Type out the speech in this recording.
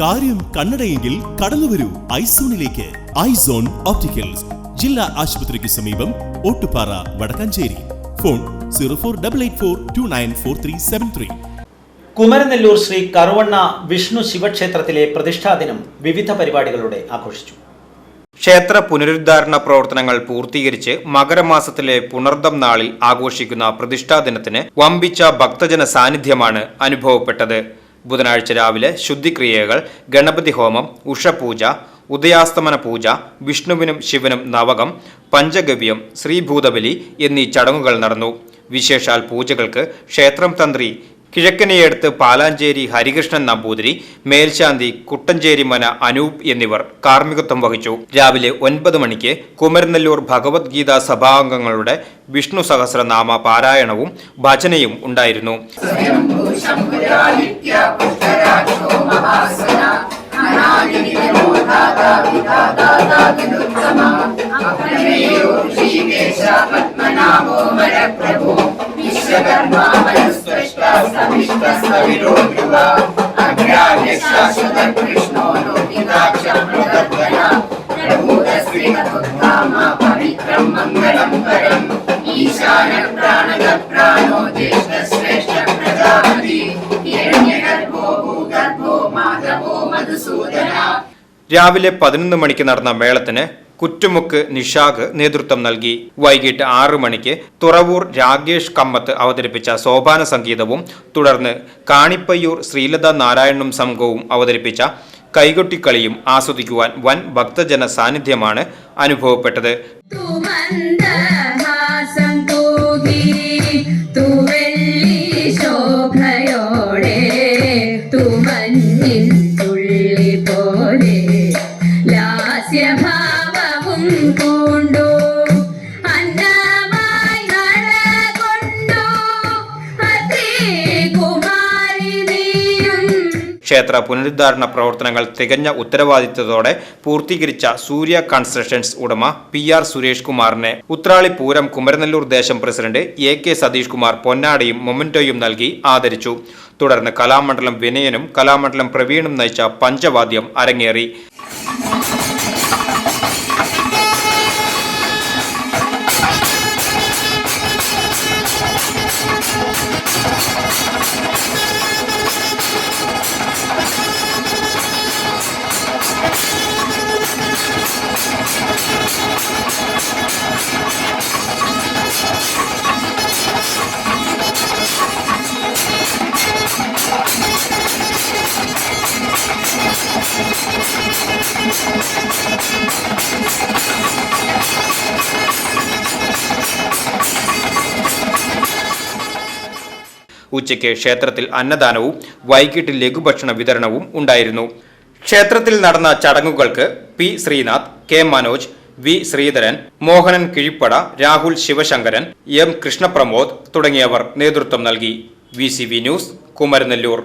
കാര്യം കണ്ണടയെങ്കിൽ കടന്നുവരൂ ഐസോണിലേക്ക്. Eyes on opticals. ജില്ലാ ആശുപത്രിക്ക് സമീപം Ottupara Vadakkanchery. Phone zero four double eight four two nine four three seven three. Kumaranellur Sri Karuvanna Vishnu ശിവക്ഷേത്രത്തിലെ പ്രതിഷ്ഠാദിനം വിവിധ പരിപാടികളോടെ ആഘോഷിച്ചു. ക്ഷേത്ര പുനരുദ്ധാരണ പ്രവർത്തനങ്ങൾ പൂർത്തീകരിച്ച് മകരമാസത്തിലെ പുണർദം നാളിൽ ആഘോഷിക്കുന്ന പ്രതിഷ്ഠാ ദിനത്തിന് വമ്പിച്ച ഭക്തജന സാന്നിധ്യമാണ് അനുഭവപ്പെട്ടത്. ബുധനാഴ്ച രാവിലെ ശുദ്ധിക്രിയകൾ ഗണപതി ഹോമം ഉഷപൂജ ഉദയാസ്തമന പൂജ വിഷ്ണുവിനും ശിവനും നവകം പഞ്ചഗവ്യം ശ്രീഭൂതബലി എന്നീ ചടങ്ങുകൾ നടന്നു. വിശേഷാൽ പൂജകൾക്ക് ക്ഷേത്രം തന്ത്രി കിഴക്കനെയടുത്ത് പാലാഞ്ചേരി ഹരികൃഷ്ണൻ നമ്പൂതിരി മേൽശാന്തി കുട്ടഞ്ചേരി മന അനൂപ് എന്നിവർ കാർമ്മികത്വം വഹിച്ചു. രാവിലെ ഒൻപത് മണിക്ക് കുമരനെല്ലൂർ ഭഗവത്ഗീത സഭാംഗങ്ങളുടെ വിഷ്ണു സഹസ്രനാമ പാരായണവും ഭജനയും ഉണ്ടായിരുന്നു. രാവിലെ പതിനൊന്ന് മണിക്ക് നടന്ന മേളത്തിന് കുറ്റുമുക്ക് നിഷാഖ് നേതൃത്വം നൽകി. വൈകിട്ട് ആറ് മണിക്ക് തുറവൂർ രാഗേഷ് കമ്മത്ത് അവതരിപ്പിച്ച സോപാന സംഗീതവും തുടർന്ന് കാണിപ്പയ്യൂർ ശ്രീലത നാരായണനും സംഘവും അവതരിപ്പിച്ച കൈകൊട്ടിക്കളിയും ആസ്വദിക്കുവാൻ വൻ ഭക്തജന സാന്നിധ്യമാണ് അനുഭവപ്പെട്ടത്. ക്ഷേത്ര പുനരുദ്ധാരണ പ്രവർത്തനങ്ങൾ തികഞ്ഞ ഉത്തരവാദിത്തത്തോടെ പൂർത്തീകരിച്ച സൂര്യ കൺസ്ട്രക്ഷൻസ് ഉടമ പി ആർ സുരേഷ് കുമാറിനെ ഉത്രാളി പൂരം കുമരനെല്ലൂർ ദേശം president A K Satheesh Kumar പൊന്നാടിയും മൊമന്റോയും നൽകി ആദരിച്ചു. തുടർന്ന് കലാമണ്ഡലം വിനയനും കലാമണ്ഡലം പ്രവീണും നയിച്ച പഞ്ചവാദ്യം അരങ്ങേറി. ഉച്ചയ്ക്ക് ക്ഷേത്രത്തിൽ അന്നദാനവും വൈകിട്ട് ലഘുഭക്ഷണ വിതരണവും ഉണ്ടായിരുന്നു. ക്ഷേത്രത്തിൽ നടന്ന ചടങ്ങുകൾക്ക് P Sreenath K Manoj V Sreedharan Mohanan Kizhippada Rahul Sivasankaran M Krishnapramod തുടങ്ങിയവർ നേതൃത്വം നൽകി. V news Kumaranellur.